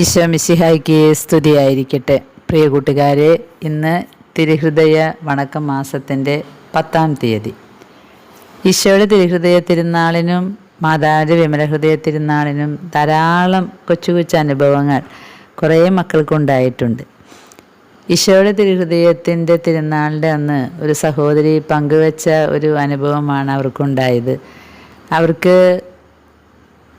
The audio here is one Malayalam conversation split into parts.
ഈശോ മിശിഹായ്ക്ക് സ്തുതിയായിരിക്കട്ടെ. പ്രിയ കൂട്ടുകാരെ ഇന്ന് തിരുഹൃദയ വണക്കം മാസത്തിന്റെ പത്താം തീയതി. ഈശോയുടെ തിരുഹൃദയ തിരുനാളിനും മാതാവിന്റെ വിമലഹൃദയ തിരുനാളിനും ധാരാളം കൊച്ചു കൊച്ചു അനുഭവങ്ങൾ കുറേ മക്കൾക്കുണ്ടായിട്ടുണ്ട് ഈശോയുടെ തിരുഹൃദയത്തിന്റെ തിരുനാളിന്റെ അന്ന് ഒരു സഹോദരി പങ്കുവച്ച ഒരു അനുഭവമാണ് അവർക്കുണ്ടായത്. അവർക്ക്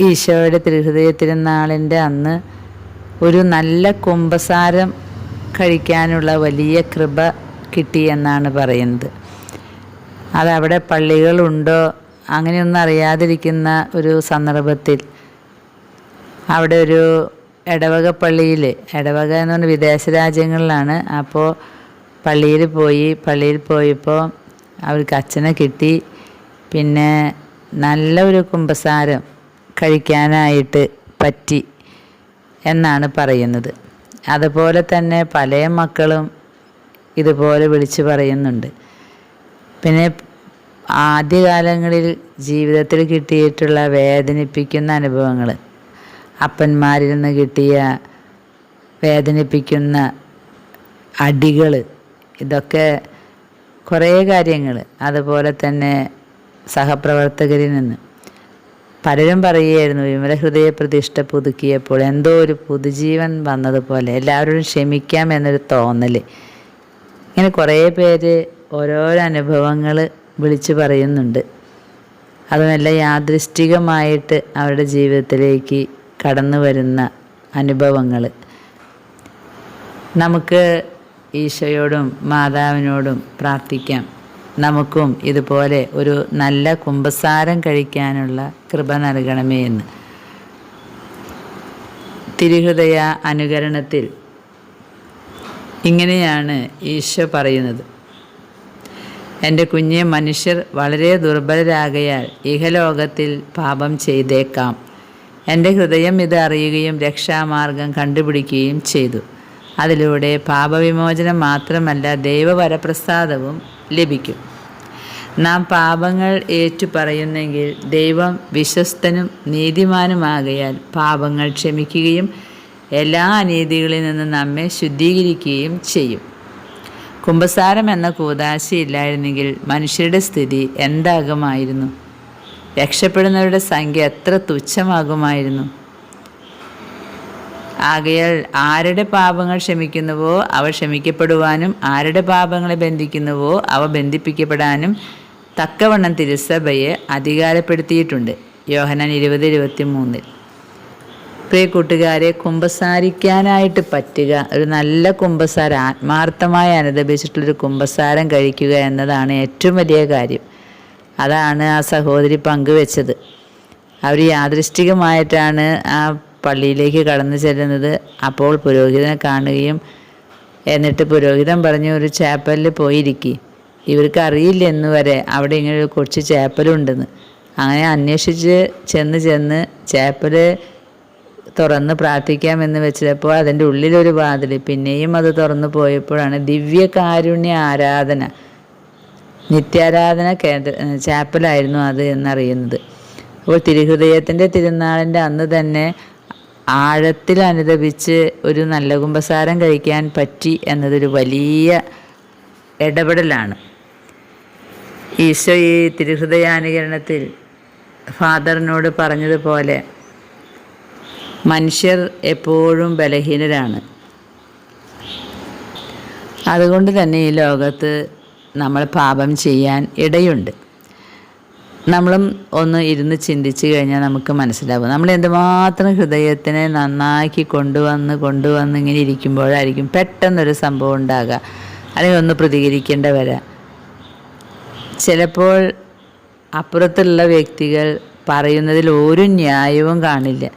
ഈശോയുടെ തിരുഹൃദയ തിരുനാളിന്റെ അന്ന് ഒരു നല്ല കുമ്പസാരം കഴിക്കാനുള്ള വലിയ കൃപ കിട്ടിയെന്നാണ് പറയുന്നത്. അതവിടെ പള്ളികളുണ്ടോ? അങ്ങനെയൊന്നും അറിയാതിരിക്കുന്ന ഒരു സന്ദർഭത്തിൽ അവിടെ ഒരു ഇടവക പള്ളിയിൽ ഇടവക എന്ന് പറഞ്ഞാൽ വിദേശ രാജ്യങ്ങളിലാണ്. അപ്പോൾ പള്ളിയിൽ പോയി പള്ളിയിൽ പോയപ്പോൾ അവർക്ക് അച്ഛനെ കിട്ടി. പിന്നെ നല്ല ഒരു കുമ്പസാരം കഴിക്കാനായിട്ട് പറ്റി. എന്നാണ് പറയുന്നത്. അതുപോലെ തന്നെ പല മക്കളും ഇതുപോലെ വിളിച്ചു പറയുന്നുണ്ട്. പിന്നെ ആദ്യകാലങ്ങളിൽ ജീവിതത്തിൽ കിട്ടിയിട്ടുള്ള വേദനിപ്പിക്കുന്ന അനുഭവങ്ങൾ അപ്പന്മാരിൽ നിന്ന് കിട്ടിയ വേദനിപ്പിക്കുന്ന അടികൾ ഇതൊക്കെ കുറേ കാര്യങ്ങൾ. അതുപോലെ തന്നെ സഹപ്രവർത്തകരിൽ നിന്ന്. പലരും പറയുമായിരുന്നു വിമല പ്രതിഷ്ഠ പുതുക്കിയപ്പോൾ എന്തോ ഒരു പുതുജീവൻ വന്നതുപോലെ എല്ലാവരോടും ക്ഷമിക്കാം എന്നൊരു തോന്നൽ ഇങ്ങനെ കുറേ പേര് ഓരോരോ അനുഭവങ്ങൾ വിളിച്ചു പറയുന്നുണ്ട്. അതുമല്ല യാദൃഷ്ടികമായിട്ട് അവരുടെ ജീവിതത്തിലേക്ക് കടന്നു വരുന്ന അനുഭവങ്ങൾ. നമുക്ക് ഈശോയോടും മാതാവിനോടും പ്രാർത്ഥിക്കാം. നമുക്കും ഇതുപോലെ ഒരു നല്ല കുമ്പസാരം കഴിക്കാനുള്ള കൃപ നൽകണമേ എന്ന്. തിരുഹൃദയ അനുകരണത്തിൽ ഇങ്ങനെയാണ് ഈശോ പറയുന്നത്. എന്റെ കുഞ്ഞെ മനുഷ്യർ വളരെ ദുർബലരാകയാൽ ഇഹലോകത്തിൽ പാപം ചെയ്തേക്കാം. എന്റെ ഹൃദയം ഇത് അറിയുകയും രക്ഷാമാർഗം കണ്ടുപിടിക്കുകയും ചെയ്തു. അതിലൂടെ പാപവിമോചനം മാത്രമല്ല ദൈവവരപ്രസാദവും ലഭിക്കും. നാം പാപങ്ങൾ ഏറ്റുപറയുന്നെങ്കിൽ ദൈവം വിശ്വസ്തനും നീതിമാനുമാകയാൽ പാപങ്ങൾ ക്ഷമിക്കുകയും എല്ലാ അനീതികളിൽ നിന്ന് നമ്മെ ശുദ്ധീകരിക്കുകയും ചെയ്യും. കുംഭസാരം എന്ന കൂതാശയില്ലായിരുന്നെങ്കിൽ മനുഷ്യരുടെ സ്ഥിതി എന്താകുമായിരുന്നു? രക്ഷപ്പെടുന്നവരുടെ സംഖ്യ എത്ര തുച്ഛമാകുമായിരുന്നു? ആകയാൽ ആരുടെ പാപങ്ങൾ ക്ഷമിക്കുന്നുവോ അവ ക്ഷമിക്കപ്പെടുവാനും ആരുടെ പാപങ്ങളെ ബന്ധിക്കുന്നുവോ അവ ബന്ധിപ്പിക്കപ്പെടാനും തക്കവണ്ണം തിരുസഭയെ അധികാരപ്പെടുത്തിയിട്ടുണ്ട്. യോഹനാൻ ഇരുപത് ഇരുപത്തി മൂന്നിൽ പ്രിയ കൂട്ടുകാരെ കുമ്പസാരിക്കാനായിട്ട് പറ്റുക ഒരു നല്ല കുമ്പസാരം ആത്മാർത്ഥമായി അനുദപിച്ചിട്ടുള്ളൊരു കുമ്പസാരം കഴിക്കുക എന്നതാണ് ഏറ്റവും വലിയ കാര്യം. അതാണ് ആ സഹോദരി പങ്കുവെച്ചത്. അവർ യാദൃഷ്ടികമായിട്ടാണ് ആ പള്ളിയിലേക്ക് കടന്നു ചെല്ലുന്നത് അപ്പോൾ പുരോഹിതനെ കാണുകയും എന്നിട്ട് പുരോഹിതൻ പറഞ്ഞു ഒരു ചാപ്പലിൽ പോയിരിക്കി. ഇവർക്ക് അറിയില്ല എന്ന് വരെ അവിടെ ഇങ്ങനെ ഒരു കൊച്ചു ചാപ്പലുണ്ടെന്ന്. അങ്ങനെ അന്വേഷിച്ച് ചെന്ന് ചെന്ന് ചാപ്പൽ തുറന്ന് പ്രാർത്ഥിക്കാമെന്ന് വെച്ചപ്പോൾ അതിന്റെ ഉള്ളിലൊരു വാതിൽ പിന്നെയും അത് തുറന്നു പോയപ്പോഴാണ് ദിവ്യകാരുണ്യ ആരാധന നിത്യാരാധന കേന്ദ്ര ചാപ്പലായിരുന്നു അത് എന്നറിയുന്നത്. അപ്പോൾ തിരുഹൃദയത്തിന്റെ തിരുനാളിന്റെ അന്ന് തന്നെ ആഴത്തിൽ അനുദപിച്ച് ഒരു നല്ല കുമ്പസാരം കഴിക്കാൻ പറ്റി എന്നതൊരു വലിയ ഇടപെടലാണ്. ഈശോ ഈ തിരുഹൃദയാനുകരണത്തിൽ ഫാദറിനോട് പറഞ്ഞതുപോലെ മനുഷ്യർ എപ്പോഴും ബലഹീനരാണ്. അതുകൊണ്ട് തന്നെ ഈ ലോകത്ത് നമ്മൾ പാപം ചെയ്യാൻ ഇടയുണ്ട്. നമ്മളും ഒന്ന് ഇരുന്ന് ചിന്തിച്ചു കഴിഞ്ഞാൽ നമുക്ക് മനസ്സിലാവും. നമ്മൾ എന്തുമാത്രം ഹൃദയത്തിനെ നന്നാക്കി കൊണ്ടുവന്ന് കൊണ്ടുവന്ന് ഇങ്ങനെ ഇരിക്കുമ്പോഴായിരിക്കും പെട്ടെന്നൊരു സംഭവം ഉണ്ടാകുക. അല്ലെങ്കിൽ ഒന്ന് പ്രതികരിക്കേണ്ട വരാം ചിലപ്പോൾ അപ്പുറത്തുള്ള വ്യക്തികൾ പറയുന്നതിൽ ഒരു ന്യായവും കാണില്ല.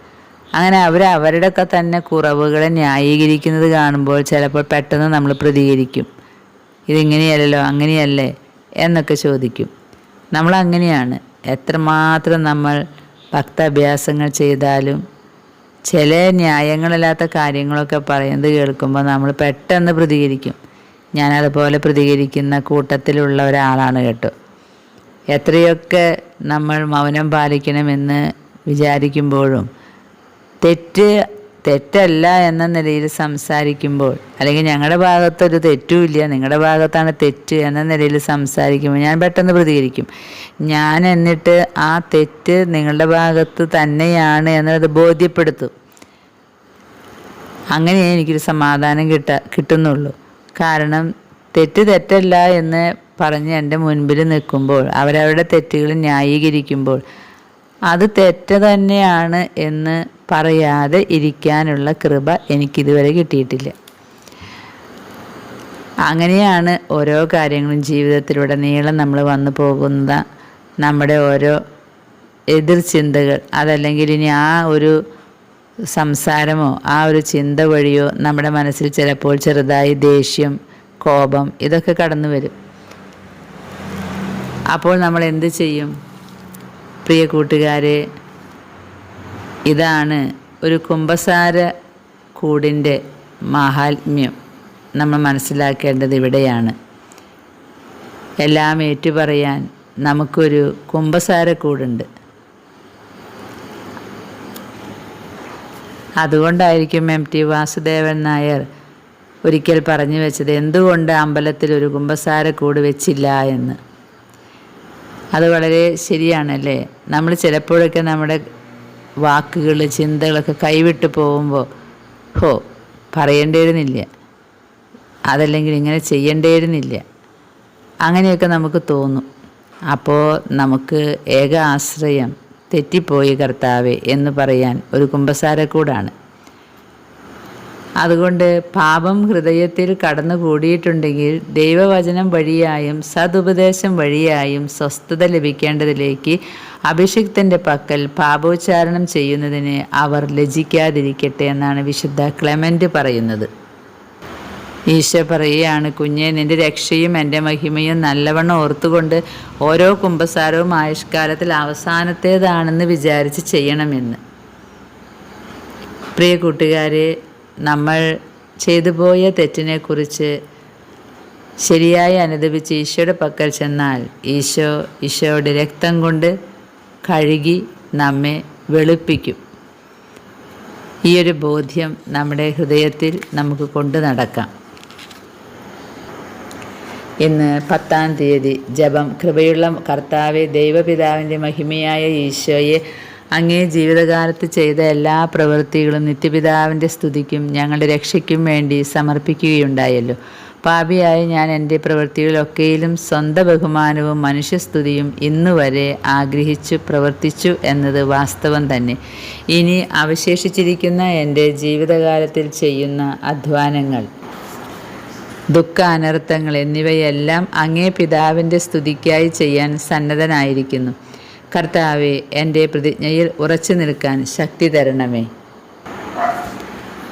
അങ്ങനെ അവർ അവരുടെയൊക്കെ തന്നെ കുറവുകളെ ന്യായീകരിക്കുന്നത് കാണുമ്പോൾ ചിലപ്പോൾ പെട്ടെന്ന് നമ്മൾ പ്രതികരിക്കും. ഇതിങ്ങനെയല്ലല്ലോ അങ്ങനെയല്ലേ? എന്നൊക്കെ ചോദിക്കും. നമ്മൾ അങ്ങനെയാണ് എത്രമാത്രം നമ്മൾ ഭക്താഭ്യാസങ്ങൾ ചെയ്താലും ചില ന്യായങ്ങളില്ലാത്ത കാര്യങ്ങളൊക്കെ പറയുന്നത് കേൾക്കുമ്പോൾ നമ്മൾ പെട്ടെന്ന് പ്രതികരിക്കും. ഞാനതുപോലെ പ്രതികരിക്കുന്ന കൂട്ടത്തിലുള്ള ഒരാളാണ് കേട്ടോ. എത്രയൊക്കെ നമ്മൾ മൗനം പാലിക്കണമെന്ന് വിചാരിക്കുമ്പോഴും തെറ്റ് തെറ്റല്ല എന്ന നിലയിൽ സംസാരിക്കുമ്പോൾ അല്ലെങ്കിൽ ഞങ്ങളുടെ ഭാഗത്തൊരു തെറ്റുമില്ല നിങ്ങളുടെ ഭാഗത്താണ് തെറ്റ് എന്ന നിലയിൽ സംസാരിക്കുമ്പോൾ ഞാൻ പെട്ടെന്ന് പ്രതികരിക്കും. ഞാൻ എന്നിട്ട് ആ തെറ്റ് നിങ്ങളുടെ ഭാഗത്ത് തന്നെയാണ് എന്നത് ബോധ്യപ്പെടുത്തും. അങ്ങനെ എനിക്കൊരു സമാധാനം കിട്ട കിട്ടുന്നുള്ളൂ. കാരണം തെറ്റ് തെറ്റല്ല എന്ന് പറഞ്ഞ് എന്റെ മുൻപിൽ നിൽക്കുമ്പോൾ അവരവരുടെ തെറ്റുകൾ ന്യായീകരിക്കുമ്പോൾ അത് തെറ്റ് തന്നെയാണ് എന്ന് പറയാതെ ഇരിക്കാനുള്ള കൃപ എനിക്കിതുവരെ കിട്ടിയിട്ടില്ല. അങ്ങനെയാണ് ഓരോ കാര്യങ്ങളും ജീവിതത്തിലൂടെ നീളം നമ്മൾ വന്നു പോകുന്ന നമ്മുടെ ഓരോ എതിർ ചിന്തകൾ അതല്ലെങ്കിൽ ഇനി ആ ഒരു സംസാരമോ ആ ഒരു ചിന്ത വഴിയോ നമ്മുടെ മനസ്സിൽ ചിലപ്പോൾ ചെറുതായി ദേഷ്യം കോപം ഇതൊക്കെ കടന്നു വരും അപ്പോൾ നമ്മൾ എന്ത് ചെയ്യും? പ്രിയ കൂട്ടുകാരെ ഇതാണ് ഒരു കുംഭസാര കൂടിന്റെ മാഹാത്മ്യം. നമ്മൾ മനസ്സിലാക്കേണ്ടത് ഇവിടെയാണ്. എല്ലാം ഏറ്റുപറയാൻ നമുക്കൊരു കുംഭസാരക്കൂടുണ്ട് അതുകൊണ്ടായിരിക്കും എം ടി വാസുദേവൻ നായർ ഒരിക്കൽ പറഞ്ഞു വെച്ചത് എന്തുകൊണ്ട് അമ്പലത്തിൽ ഒരു കുംഭസാരക്കൂട് വെച്ചില്ല? എന്ന്. അത് വളരെ ശരിയാണല്ലേ? നമ്മൾ ചിലപ്പോഴൊക്കെ നമ്മുടെ വാക്കുകൾ ചിന്തകളൊക്കെ കൈവിട്ട് പോകുമ്പോൾ ഹോ പറയേണ്ടിയിരുന്നില്ല. അതല്ലെങ്കിൽ ഇങ്ങനെ ചെയ്യേണ്ടിയിരുന്നില്ല. അങ്ങനെയൊക്കെ നമുക്ക് തോന്നും. അപ്പോൾ നമുക്ക് ഏക ആശ്രയം തെറ്റിപ്പോയി കർത്താവെ എന്ന് പറയാൻ ഒരു കുമ്പസാരക്കൂടാണ് അതുകൊണ്ട് പാപം ഹൃദയത്തിൽ കടന്നുകൂടിയിട്ടുണ്ടെങ്കിൽ ദൈവവചനം വഴിയായും സതുപദേശം വഴിയായും സ്വസ്ഥത ലഭിക്കേണ്ടതിലേക്ക് അഭിഷിക്തന്റെ പക്കൽ പാപോച്ചാരണം ചെയ്യുന്നതിന് അവർ ലജിക്കാതിരിക്കട്ടെ എന്നാണ് വിശുദ്ധ ക്ലെമന്റ് പറയുന്നത്. ഈശോ പറയുകയാണ് കുഞ്ഞെ നിന്റെ രക്ഷയും എന്റെ മഹിമയും നല്ലവണ്ണം ഓർത്തുകൊണ്ട് ഓരോ കുംഭസാരവും ആയുഷ്കാലത്തിൽ അവസാനത്തേതാണെന്ന് വിചാരിച്ച് ചെയ്യണമെന്ന്. പ്രിയ കൂട്ടുകാരെ നമ്മൾ ചെയ്തു പോയ തെറ്റിനെക്കുറിച്ച് ശരിയായി അനുദപിച്ച് ഈശോയുടെ പക്കൽ ചെന്നാൽ ഈശോ ഈശോയുടെ രക്തം കൊണ്ട് കഴുകി നമ്മെ വെളുപ്പിക്കും. ഈ ഒരു ബോധ്യം നമ്മുടെ ഹൃദയത്തിൽ നമുക്ക് കൊണ്ടു നടക്കാം. ഇന്ന് പത്താം തീയതി ജപം. കൃപയുള്ള കർത്താവെ ദൈവപിതാവിന്റെ മഹിമയായ ഈശോയെ അങ്ങേ ജീവിതകാലത്ത് ചെയ്ത എല്ലാ പ്രവൃത്തികളും നിത്യപിതാവിന്റെ സ്തുതിക്കും ഞങ്ങളുടെ രക്ഷയ്ക്കും വേണ്ടി സമർപ്പിക്കുകയുണ്ടായല്ലോ. പാപിയായ ഞാൻ എന്റെ പ്രവൃത്തികളിലൊക്കെയിലും സ്വന്തം ബഹുമാനവും മനുഷ്യസ്തുതിയും ഇന്നുവരെ ആഗ്രഹിച്ചു പ്രവർത്തിച്ചു എന്നത് വാസ്തവം തന്നെ. ഇനി അവശേഷിച്ചിരിക്കുന്ന എന്റെ ജീവിതകാലത്തിൽ ചെയ്യുന്ന അധ്വാനങ്ങൾ ദുഃഖ അനർത്ഥങ്ങൾ എന്നിവയെല്ലാം അങ്ങേ പിതാവിന്റെ സ്തുതിക്കായി ചെയ്യാൻ സന്നദ്ധനായിരിക്കുന്നു. കർത്താവെ എന്റെ പ്രതിജ്ഞയിൽ ഉറച്ചു നിൽക്കാൻ ശക്തി തരണമേ.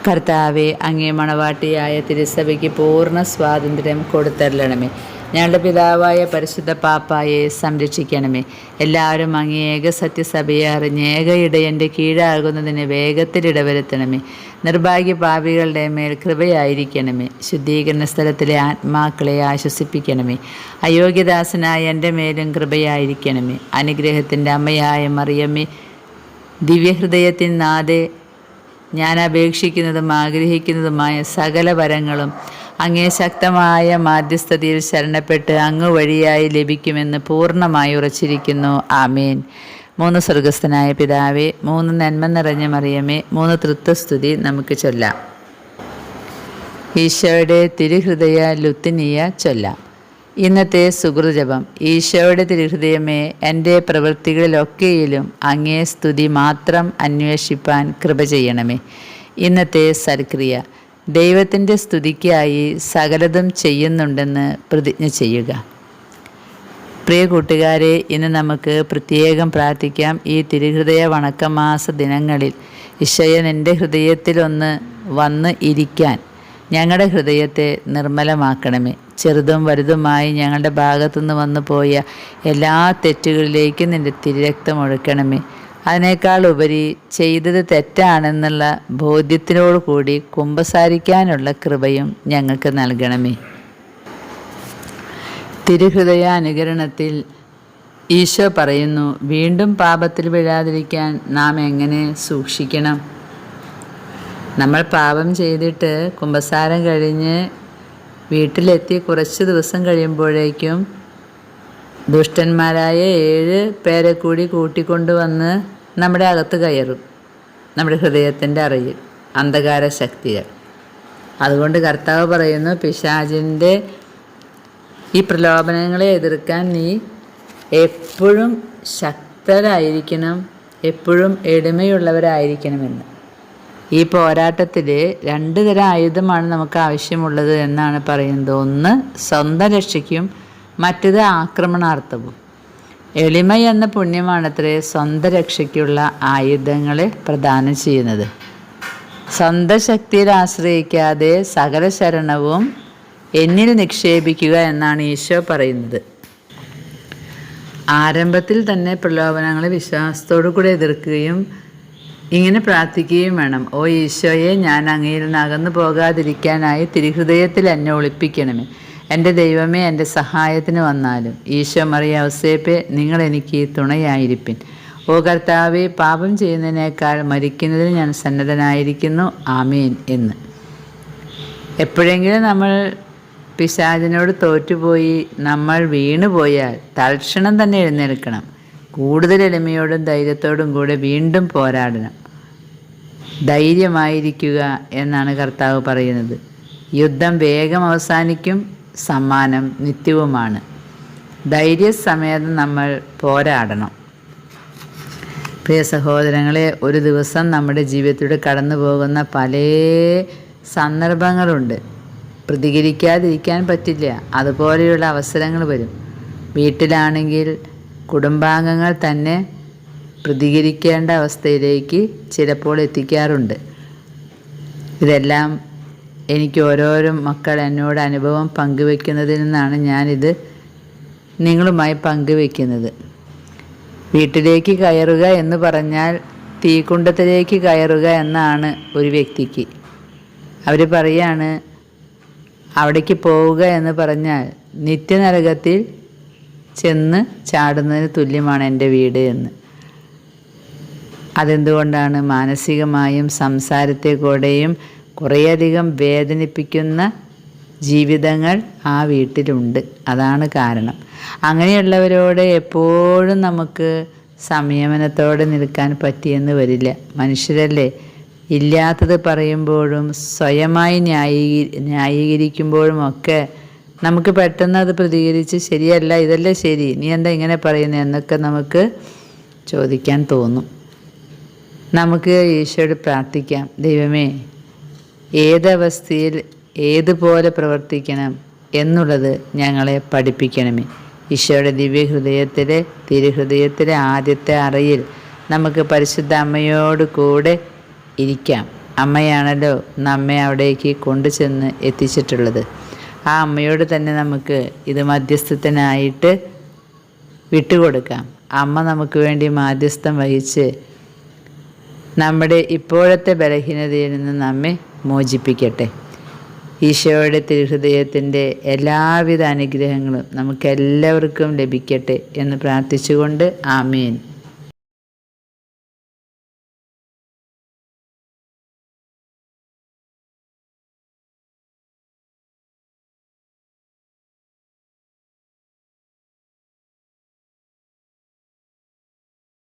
കർത്താവെ അങ്ങേ മണവാട്ടിയായ തിരുസഭയ്ക്ക് പൂർണ സ്വാതന്ത്ര്യം കൊടുത്തരളണമേ ഞങ്ങളുടെ പിതാവായ പരിശുദ്ധ പാപ്പായെ സംരക്ഷിക്കണമേ. എല്ലാവരും അങ്ങേ ഏക സത്യസഭയെ അറിഞ്ഞ് ഏക ഇടയന്റെ കീഴാകുന്നതിന് വേഗത്തിൽ ഇടവരുത്തണമേ. നിർഭാഗ്യ പാപികളുടെ മേൽ കൃപയായിരിക്കണമേ. ശുദ്ധീകരണ സ്ഥലത്തിലെ ആത്മാക്കളെ ആശ്വസിപ്പിക്കണമേ. അയോഗ്യദാസനായ എന്റെ മേലും കൃപയായിരിക്കണമേ. അനുഗ്രഹത്തിന്റെ അമ്മയായ മറിയമ്മേ ദിവ്യഹൃദയത്തിൻ നാഥേ ഞാൻ അപേക്ഷിക്കുന്നതും ആഗ്രഹിക്കുന്നതുമായ സകല വരങ്ങളും അങ്ങേ ശക്തമായ മാധ്യസ്ഥതയിൽ ശരണപ്പെട്ട് അങ്ങ് വഴിയായി ലഭിക്കുമെന്ന് പൂർണമായി ഉറച്ചിരിക്കുന്നു. ആമീൻ. മൂന്ന് സ്വർഗസ്ഥനായ പിതാവേ മൂന്ന് നന്മ നിറഞ്ഞ മറിയമേ മൂന്ന് തൃത്വസ്തുതി നമുക്ക് ചൊല്ലാം. ഈശോയുടെ തിരുഹൃദയ ലുത്തിനിയ ചൊല്ലാം. ഇന്നത്തെ സുഹൃജപം ഈശോയുടെ തിരുഹൃദയമേ എന്റെ പ്രവൃത്തികളിലൊക്കെയിലും അങ്ങേ സ്തുതി മാത്രം അന്വേഷിപ്പാൻ കൃപ ചെയ്യണമേ. ഇന്നത്തെ സൽക്രിയ. ദൈവത്തിന്റെ സ്തുതിക്കായി സകലതും ചെയ്യുന്നുണ്ടെന്ന് പ്രതിജ്ഞ ചെയ്യുക. പ്രിയ കൂട്ടുകാരെ ഇന്ന് നമുക്ക് പ്രത്യേകം പ്രാർത്ഥിക്കാം. ഈ തിരുഹൃദയ വണക്കമാസ ദിനങ്ങളിൽ ഈശോയെ എന്റെ ഹൃദയത്തിലൊന്ന് വന്ന് ഇരിക്കാൻ ഞങ്ങളുടെ ഹൃദയത്തെ നിർമ്മലമാക്കണമേ. ചെറുതും വലുതുമായി ഞങ്ങളുടെ ഭാഗത്തുനിന്ന് വന്നു പോയ എല്ലാ തെറ്റുകളിലേക്കും നിന്റെ തിരുരക്തം ഒഴുക്കണമേ. അതിനേക്കാൾ ഉപരി ചെയ്തത് തെറ്റാണെന്നുള്ള ബോധ്യത്തിനോട് കൂടി കുമ്പസാരിക്കാനുള്ള കൃപയും ഞങ്ങൾക്ക് നൽകണമേ. തിരുഹൃദയ അനുകരണത്തിൽ ഈശോ പറയുന്നു വീണ്ടും പാപത്തിൽ വീഴാതിരിക്കാൻ നാം എങ്ങനെ സൂക്ഷിക്കണം? നമ്മൾ പാപം ചെയ്തിട്ട് കുമ്പസാരം കഴിഞ്ഞ് വീട്ടിലെത്തി കുറച്ച് ദിവസം കഴിയുമ്പോഴേക്കും ദുഷ്ടന്മാരായ ഏഴ് പേരെ കൂടി കൂട്ടിക്കൊണ്ടുവന്ന് നമ്മുടെ അകത്ത് കയറും. നമ്മുടെ ഹൃദയത്തിന്റെ അറിയിൽ. അന്ധകാര ശക്തികൾ. അതുകൊണ്ട് കർത്താവ് പറയുന്നു പിശാചിന്റെ ഈ പ്രലോഭനങ്ങളെ എതിർക്കാൻ നീ എപ്പോഴും ശക്തരായിരിക്കണം. എപ്പോഴും എളിമയുള്ളവരായിരിക്കണമെന്ന്. ഈ പോരാട്ടത്തിൽ രണ്ട് തരം ആയുധമാണ് നമുക്ക് ആവശ്യമുള്ളത് എന്നാണ് പറയുന്നത്. ഒന്ന് സ്വന്തം രക്ഷയ്ക്കും മറ്റത് ആക്രമണാർത്ഥവും. എളിമ എന്ന പുണ്യമാണത്രേ സ്വന്തം രക്ഷയ്ക്കുള്ള ആയുധങ്ങളെ പ്രദാനം ചെയ്യുന്നത്. സ്വന്തം ശക്തിയിൽ ആശ്രയിക്കാതെ സകല ശരണവും എന്നിൽ നിക്ഷേപിക്കുക എന്നാണ് ഈശോ പറയുന്നത്. ആരംഭത്തിൽ തന്നെ പ്രലോഭനങ്ങളെ വിശ്വാസത്തോടു കൂടി എതിർക്കുകയും ഇങ്ങനെ പ്രാർത്ഥിക്കുകയും വേണം. ഓ ഈശോയെ ഞാൻ അങ്ങയിൽ നിന്ന് അകന്നു പോകാതിരിക്കാനായി തിരുഹൃദയത്തിൽ എന്നെ ഒളിപ്പിക്കണമേ. എന്റെ ദൈവമേ എന്റെ സഹായത്തിന് വന്നാലും ഈശോ മറിയ ഔസേപ്പെ നിങ്ങൾ എനിക്ക് തുണയായിരിപ്പിൻ. ഓ കർത്താവെ പാപം ചെയ്യുന്നതിനേക്കാൾ മരിക്കുന്നതിന് ഞാൻ സന്നദ്ധനായിരിക്കുന്നു. ആമീൻ എന്ന്. എപ്പോഴെങ്കിലും നമ്മൾ പിശാചിനോട് തോറ്റുപോയി നമ്മൾ വീണുപോയാൽ തൽക്ഷണം തന്നെ എഴുന്നേൽക്കണം. കൂടുതൽ എളിമയോടും ധൈര്യത്തോടും കൂടെ വീണ്ടും പോരാടണം. ധൈര്യമായിരിക്കുക എന്നാണ് കർത്താവ് പറയുന്നത്. യുദ്ധം വേഗം അവസാനിക്കും സമ്മാനം നിത്യവുമാണ്. ധൈര്യസമേതം നമ്മൾ പോരാടണം. പ്രിയ സഹോദരങ്ങളെ ഒരു ദിവസം നമ്മുടെ ജീവിതത്തിലൂടെ കടന്നു പോകുന്ന പല സന്ദർഭങ്ങളുണ്ട്. പ്രതികരിക്കാതിരിക്കാൻ പറ്റില്ല. അതുപോലെയുള്ള അവസരങ്ങൾ വരും. വീട്ടിലാണെങ്കിൽ കുടുംബാംഗങ്ങൾ തന്നെ പ്രതികരിക്കേണ്ട അവസ്ഥയിലേക്ക് ചിലപ്പോൾ എത്തിക്കാറുണ്ട്. ഇതെല്ലാം എനിക്ക് ഓരോരോ മക്കൾ എന്നോട് അനുഭവം പങ്കുവെക്കുന്നതിൽ നിന്നാണ് ഞാനിത് നിങ്ങളുമായി പങ്കുവെക്കുന്നത്. വീട്ടിലേക്ക് കയറുക എന്ന് പറഞ്ഞാൽ തീക്കുണ്ടത്തിലേക്ക് കയറുക എന്നാണ് ഒരു വ്യക്തിക്ക്. അവർ പറയാണ് അവിടേക്ക് പോവുക എന്ന് പറഞ്ഞാൽ നിത്യനരകത്തിൽ ചെന്ന് ചാടുന്നതിന് തുല്യമാണ് എന്റെ വീട് എന്ന്. അതെന്തുകൊണ്ടാണ്? മാനസികമായും സംസാരത്തെ കൂടെയും കുറേയധികം വേദനിപ്പിക്കുന്ന ജീവിതങ്ങൾ ആ വീട്ടിലുണ്ട്. അതാണ് കാരണം. അങ്ങനെയുള്ളവരോട് എപ്പോഴും നമുക്ക് സംയമനത്തോടെ നിൽക്കാൻ പറ്റിയെന്ന് വരില്ല. മനുഷ്യരല്ലേ? ഇല്ലാത്തത് പറയുമ്പോഴും സ്വയമായി ന്യായീ ന്യായീകരിക്കുമ്പോഴും ഒക്കെ നമുക്ക് പെട്ടെന്ന് അത് പ്രതികരിച്ച് ശരിയല്ല ഇതല്ലേ ശരി നീ എന്താ ഇങ്ങനെ പറയുന്നത് എന്നൊക്കെ നമുക്ക് ചോദിക്കാൻ തോന്നും. നമുക്ക് ഈശോയോട് പ്രാർത്ഥിക്കാം. ദൈവമേ ഏതവസ്ഥയിൽ ഏതുപോലെ പ്രവർത്തിക്കണം എന്നുള്ളത് ഞങ്ങളെ പഠിപ്പിക്കണമേ. ഈശോയുടെ ദിവ്യഹൃദയത്തിലെ തിരുഹൃദയത്തിലെ ആദ്യത്തെ അറയിൽ നമുക്ക് പരിശുദ്ധ അമ്മയോട് കൂടെ ഇരിക്കാം. അമ്മയാണല്ലോ നമ്മെ അവിടേക്ക് കൊണ്ടുചെന്ന് എത്തിച്ചിട്ടുള്ളത്. ആ അമ്മയോട് തന്നെ നമുക്ക് ഇത് മധ്യസ്ഥത്തിനായിട്ട് വിട്ടുകൊടുക്കാം. അമ്മ നമുക്ക് വേണ്ടി മാധ്യസ്ഥം വഹിച്ച് നമ്മുടെ ഇപ്പോഴത്തെ ബലഹീനതയിൽ നിന്ന് നമ്മെ മോചിപ്പിക്കട്ടെ. ഈശോയുടെ തിരുഹൃദയത്തിന്റെ എല്ലാവിധ അനുഗ്രഹങ്ങളും നമുക്കെല്ലാവർക്കും ലഭിക്കട്ടെ എന്ന് പ്രാർത്ഥിച്ചുകൊണ്ട് ആമീൻ.